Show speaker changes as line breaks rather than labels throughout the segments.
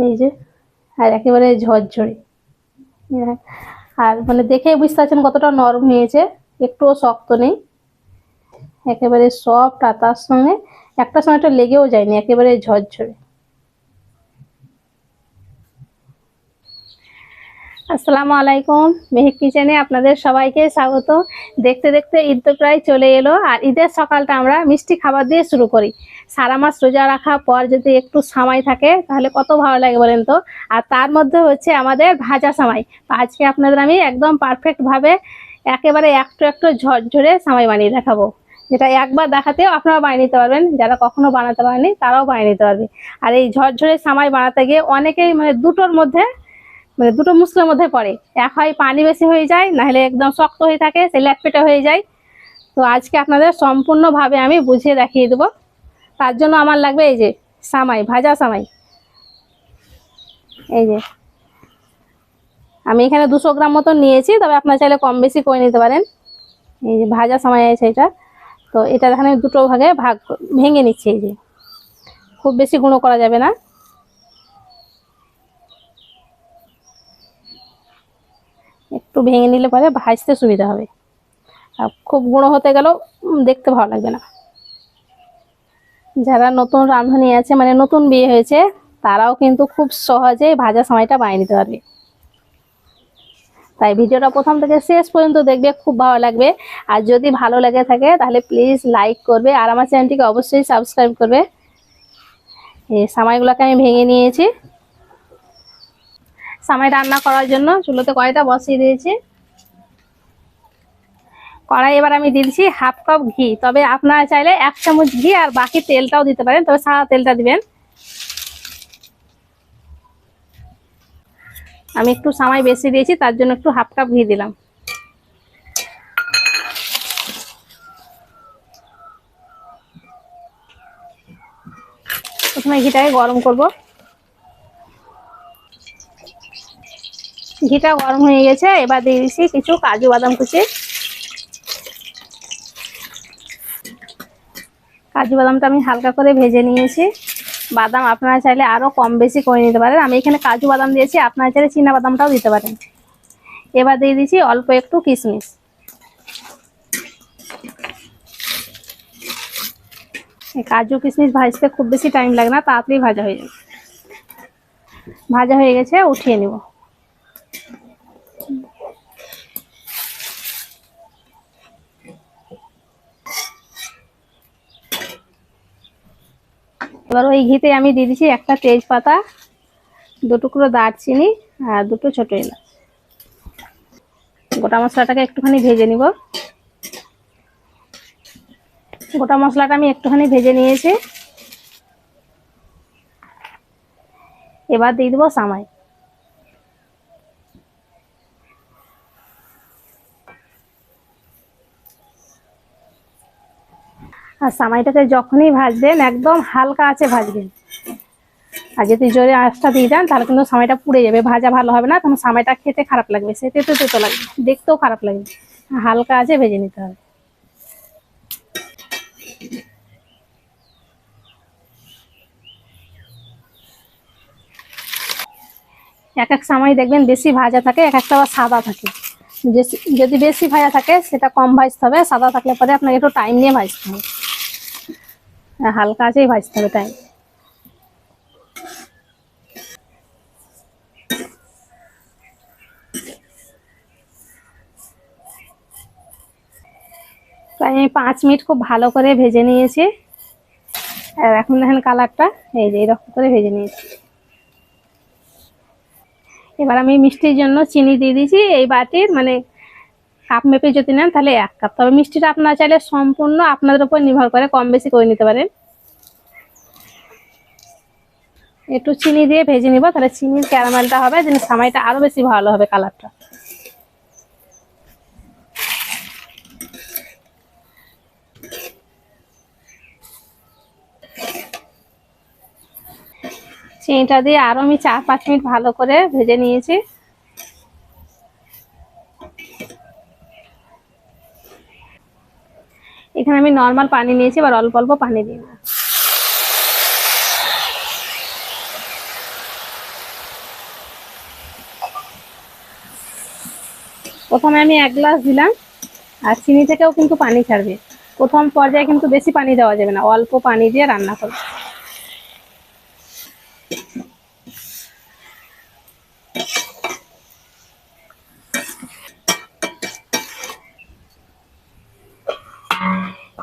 এই যে আর একেবারে ঝরঝরে। হ্যাঁ, আর মানে দেখে বুঝতে পারছেন কতটা নরম হয়েছে একটুও শক্ত নেই। একেবারে সফট আর তার সঙ্গে একটা সময় একটা লেগেও যায়নি একেবারে ঝরঝরে। আসসালামু আলাইকুম। মেহেক কিচেনে আপনাদের সবাইকে স্বাগত। দেখতে দেখতে ঈদ তো প্রায় চলে এলো আর ঈদের সকালটা আমরা মিষ্টি খাবার দিয়ে শুরু করি। সারা মাস রোজা রাখা পর যদি একটু সামাই থাকে, তাহলে কত ভালো লাগে বলেন তো? আর তার মধ্যে হচ্ছে আমাদের ভাজা সামাই আজকে আপনাদের আমি একদম পারফেক্টভাবে একেবারে একটু একটু ঝরঝরে সামাই বানিয়ে দেখাবো। যেটা একবার দেখাতেও আপনারা বানিয়ে নিতে পারবেন। যারা কখনো বানাতে পারেনি তারাও বানিয়ে নিতে পারবে। আর এই ঝরঝরে সামাই বানাতে গিয়ে অনেকেই মানে দুটোর মধ্যে মানে দুটো মুসলের মধ্যে পড়ে। এক হয় পানি বেশি হয়ে যায়, নাহলে একদম শক্ত হয়ে থাকে, সে ল্যাটপেটে হয়ে যায়। তো আজকে আপনাদের সম্পূর্ণভাবে আমি বুঝিয়ে দেখিয়ে দেবো। তার জন্য আমার লাগবে এই যে সামাই, ভাজা সামাই। এই যে। আমি এখানে দুশো গ্রাম মতন নিয়েছি, তবে আপনার চাইলে কম বেশি করে নিতে পারেন। এই যে ভাজা সামাই আছে এটা। তো এটা এখানে দুটো ভাগে ভাগ, ভেঙে নিচ্ছি এই যে। খুব বেশি গুঁড়ো করা যাবে না। একটু ভেঙে নিলে পরে ভাজতে সুবিধা হবে। আর খুব গুঁড়ো হতে গেলেও দেখতে ভালো লাগবে না। যারা নতুন রাঁধুনি আছে মানে নতুন বিয়ে হয়েছে, তারাও কিন্তু খুব সহজে ভাজা সময়টা বানিয়ে নিতে পারবে। তাই ভিডিওটা প্রথম থেকে শেষ পর্যন্ত দেখবে, খুব ভালো লাগবে। আর যদি ভালো লেগে থাকে, তাহলে প্লিজ লাইক করবে, আর আমার চ্যানেলটিকে অবশ্যই সাবস্ক্রাইব করবে। এই সামাইগুলোকে আমি ভেঙে নিয়েছি। সামাই রান্না করার জন্য চুলোতে কড়াইটা বসিয়ে দিয়েছি। কড়াই এবার আমি দিচ্ছি হাফ কাপ ঘি, তবে আপনারা চাইলে এক চামচ ঘি আর বাকি তেলটাও দিতে পারেন, তবে সাদা তেলটা দিবেন। আমি একটু সামাই বেশি দিয়েছি, তার জন্য একটু হাফ কাপ ঘি দিলাম। প্রথমে ঘিটাকে গরম করব। ঘিটা গরম হয়ে গেছে, এবার দিয়ে দিচ্ছি কিছু কাজু বাদাম কুচি। কাজু বাদামটা আমি হালকা করে ভেজে নিয়েছি। বাদাম আপনারা চাইলে আরও কম বেশি করে নিতে পারেন। আমি এখানে কাজু বাদাম দিয়েছি, আপনারা চাইলে চীনা বাদামটাও দিতে পারেন। এবার দিয়ে দিচ্ছি অল্প একটু কিশমিশ। কাজু কিশমিশ ভাজতে খুব বেশি টাইম লাগে না, তাড়াতাড়ি ভাজা হয়ে যাবে। ভাজা হয়ে গেছে, উঠিয়ে নিব। এবার ওই ঘিতে আমি দিয়ে দিচ্ছি একটা তেজপাতা, দু টুকরো দারচিনি আর দুটো ছোটো এলাচ। গোটা মশলাটাকে একটুখানি ভেজে নিব। গোটা মশলাটা আমি একটুখানি ভেজে নিয়েছি। এবার দিয়ে দেবো সামাই। আর সামাইটাকে যখনই ভাজবেন, একদম হালকা আছে ভাজবেন। আর যদি জোরে আঁচটা দিয়ে দেন, তাহলে কিন্তু সামাইটা পুড়ে যাবে, ভাজা ভালো হবে না, তখন সামাইটা খেতে খারাপ লাগবে সে তেতো তেতো লাগবে, দেখতেও খারাপ লাগবে। হালকা আছে, ভেজে নিতে হবে। এক এক সময় দেখবেন বেশি ভাজা থাকে, এক একটা সাদা থাকে। যদি বেশি ভাজা থাকে, সেটা কম ভাজতে হবে, সাদা থাকলে পরে আপনাকে একটু টাইম নিয়ে ভাজতে হবে। হালকা আছেই ভাজতে হবে, তাই। আমি পাঁচ মিনিট খুব ভালো করে ভেজে নিয়েছি। আর এখন দেখেন কালারটা, এই যে এরকম করে ভেজে নিয়েছি। এবার আমি মিষ্টির জন্য চিনি দিয়ে দিয়েছি, এই বাটির মানে কাপ মেপে যদি নেন, তাহলে এক কাপ তবে মিষ্টিটা আপনারা চাইলে সম্পূর্ণ আপনাদের উপর নির্ভর করে কম বেশি করে নিতে পারেন। একটু চিনি দিয়ে ভেজে নিব, তাহলে চিনির ক্যারামেলটা হবে, যেন সামাইটা আরও বেশি ভালো হবে কালারটা। চিনিটা দিয়ে আরও আমি চার পাঁচ মিনিট ভালো করে ভেজে নিয়েছি। নর্মাল পানি নিয়েছি, এবার অল্প অল্প পানি দিই না প্রথমে আমি এক গ্লাস দিলাম, আর চিনি থেকেও কিন্তু পানি ছাড়বে। প্রথম পর্যায়ে কিন্তু বেশি পানি দেওয়া যাবে না, অল্প পানি দিয়ে রান্না করবে।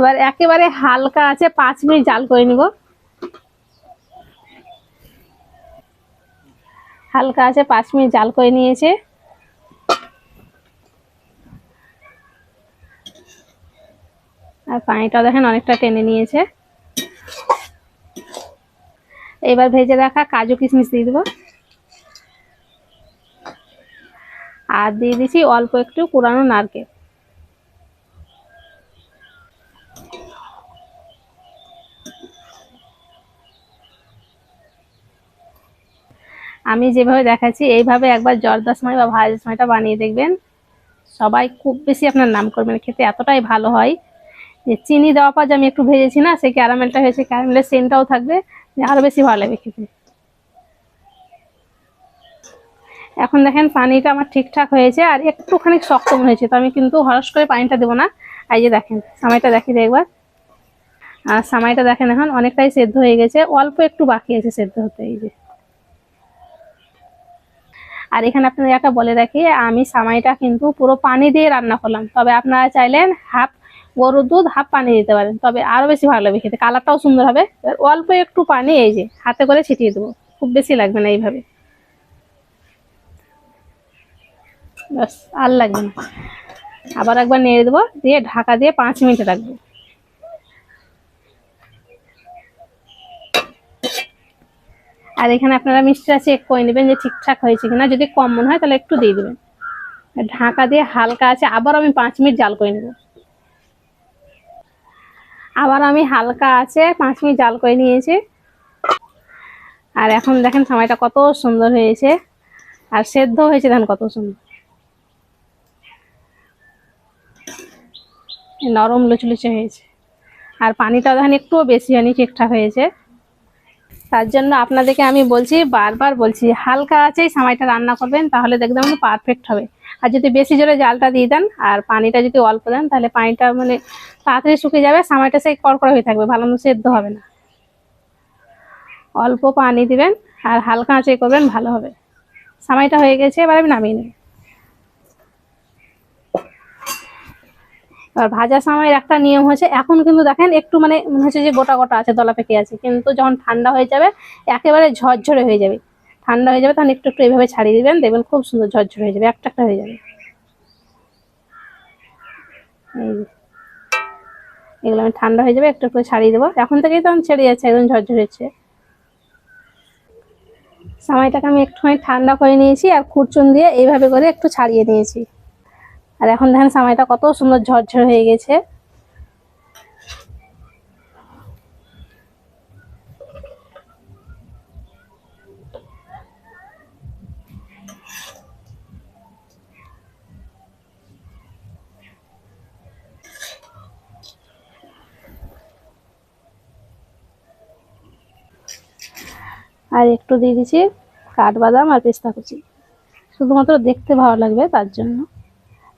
এবার একেবারে হালকা আছে, পাঁচ মিনিট জাল করে নিব। হালকা আছে, পাঁচ মিনিট জাল করে নিয়েছে। আর পানিটা দেখেন অনেকটা টেনে নিয়েছে। এবার ভেজে রাখা কাজু কিশমিশ দিয়ে দেবো। আর দিয়ে দিচ্ছি অল্প একটু কুড়ানো নারকেল। আমি যেভাবে দেখাচ্ছি, এইভাবে একবার জর্দার সময় বা ভাজার সময়টা বানিয়ে দেখবেন। সবাই খুব বেশি আপনার নাম করবেন, খেতে এতটাই ভালো হয়। যে চিনি দেওয়ার পর যে আমি একটু ভেজেছি না, সেই ক্যারামেলটা হয়েছে, ক্যারামেলের সেন্টটাও থাকবে, যে আরও বেশি ভালো লাগবে খেতে। এখন দেখেন পানিটা আমার ঠিকঠাক হয়েছে, আর একটুখানি শক্ত হয়েছে, তো আমি কিন্তু হরস করে পানিটা দেবো না। এই যে দেখেন, সামাইটা দেখি একবার। আর সামাইটা দেখেন এখন অনেকটাই সেদ্ধ হয়ে গেছে, অল্প একটু বাকি আছে সেদ্ধ হতে, এই যে। আর এখানে আপনাদের একটা বলে রাখি, আমি সামাইটা কিন্তু পুরো পানি দিয়ে রান্না করলাম। তবে আপনারা চাইলেন হাফ গরুর দুধ, হাফ পানি দিতে পারেন। তবে আরও বেশি ভালো লাগবে খেতে। কালারটাও সুন্দর হবে। এবার অল্প একটু পানি, এই যে হাতে করে ছিটিয়ে দেবো। খুব বেশি লাগবে না এইভাবে। ব্যাস, আর লাগবে না। আবার একবার নেড়ে দেবো, দিয়ে ঢাকা দিয়ে পাঁচ মিনিট রাখব। আর এখানে আপনারা মিষ্টিটা চেক করে নেবেন যে ঠিকঠাক হয়েছে কিনা। যদি কম মনে হয়, তাহলে একটু দিয়ে দেবেন। ঢাকা দিয়ে হালকা আছে, আবার আমি পাঁচ মিনিট জাল করে নেব। আবার আমি হালকা আছে, পাঁচ মিনিট জাল করে নিয়েছি। আর এখন দেখেন সময়টা কত সুন্দর হয়েছে। আর সেদ্ধ হয়েছে, দেখেন কত সুন্দর। নরম লুচলুচে হয়েছে। আর পানিটা দেখেন একটুও বেশি হয়নি, ঠিকঠাক হয়েছে। তার জন্য আপনাদেরকে আমি বলছি, বারবার বলছি, হালকা আছেই সামাইটা রান্না করবেন, তাহলে দেখবেন পারফেক্ট হবে। আর যদি বেশি জোরে জালটা দিয়ে দেন, আর পানিটা যদি অল্প দেন, তাহলে পানিটা মানে তাড়াতাড়ি শুকিয়ে যাবে, সামাইটা সেই কড়কড়া হয়ে থাকবে, ভালো মতো সেদ্ধ হবে না। অল্প পানি দিবেন, আর হালকা আঁচে করবেন, ভালো হবে। সামাইটা হয়ে গেছে, এবার আমি নামিয়ে নেব। এবার ভাজা সময়ের একটা নিয়ম হচ্ছে, এখন কিন্তু দেখেন একটু মানে মনে হচ্ছে যে গোটা গোটা আছে, দলা পেকে আছে, কিন্তু যখন ঠান্ডা হয়ে যাবে, একেবারে ঝরঝরে হয়ে যাবে। ঠান্ডা হয়ে যাবে, তখন একটু একটু এইভাবে ছাড়িয়ে দিবেন, দেখবেন খুব সুন্দর ঝরঝরে হয়ে যাবে, একটা একটা হয়ে যাবে। এগুলো আমি ঠান্ডা হয়ে যাবে, একটু একটু ছাড়িয়ে দেবো। এখন থেকেই তখন ছেড়ে যাচ্ছে, একদম ঝরঝরে হচ্ছে। সময়টাকে আমি একটুখানি ঠান্ডা করে নিয়েছি, আর খুরচুন দিয়ে এইভাবে করে একটু ছাড়িয়ে নিয়েছি। আর এখন দেখেন সামাইটা কত সুন্দর ঝরঝর হয়ে গেছে। আর একটু দিয়ে দিচ্ছি কাঠবাদাম আর পেস্তা কুচি। শুধুমাত্র দেখতে ভালো লাগবে তার জন্য।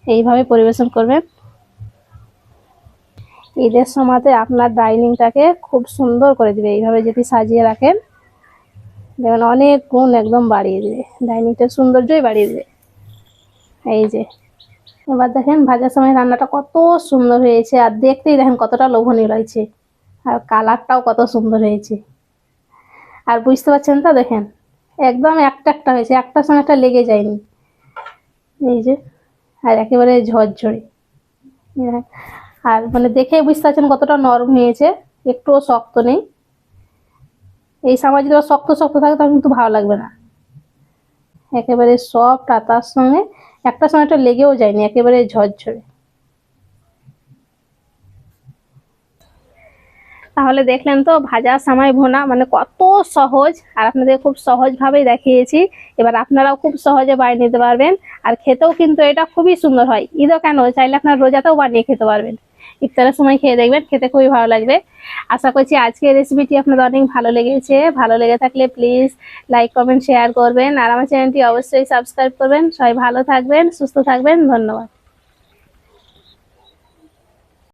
এইভাবে পরিবেশন করবেন ঈদের সময়তে আপনার ডাইনিংটাকে খুব সুন্দর করে দিবে, এইভাবে যদি সাজিয়ে রাখেন। দেখবেন অনেক গুণ একদম বাড়িয়ে দিবে। ডাইনিংটার সৌন্দর্যই বাড়িয়ে দিবে। এই যে, এবার দেখেন ভাজার সময় রান্নাটা কত সুন্দর হয়েছে, আর দেখতেই দেখেন কতটা লোভনীয় লাগছে, আর কালারটাও কত সুন্দর হয়েছে। আর বুঝতে পারছেন তো দেখেন, একদম একটা একটা হয়েছে, একটার সঙ্গে একটা লেগে যায়নি। এই যে আর একেবারে ঝরঝরে। দেখ, আর মানে দেখে বুঝতে পারছেন কতটা নরম হয়েছে একটুও শক্ত নেই। এই সময় যদি শক্ত শক্ত থাকে তখন কিন্তু ভালো লাগবে না। একেবারে সফট আর তার সঙ্গে একটা সময় একটা লেগেও যায়নি একেবারে ঝরঝরে। তাহলে দেখলেন তো ভাজা সামাই ভোনা মানে কত সহজ, আর আপনাদের খুব সহজভাবেই দেখিয়েছি। এবার আপনারাও খুব সহজে বানিয়ে নিতে পারবেন, আর খেতেও কিন্তু এটা খুবই সুন্দর হয়। ঈদও কেন? চাইলে আপনার রোজাতেও বানিয়ে খেতে পারবেন। ইফতারের সময় খেয়ে দেখবেন, খেতে খুবই ভালো লাগবে। আশা করছি আজকের রেসিপিটি আপনাদের অনেক ভালো লেগেছে। ভালো লেগে থাকলে প্লিজ লাইক কমেন্ট শেয়ার করবেন, আর আমার চ্যানেলটি অবশ্যই সাবস্ক্রাইব করবেন। সবাই ভালো থাকবেন, সুস্থ থাকবেন, ধন্যবাদ।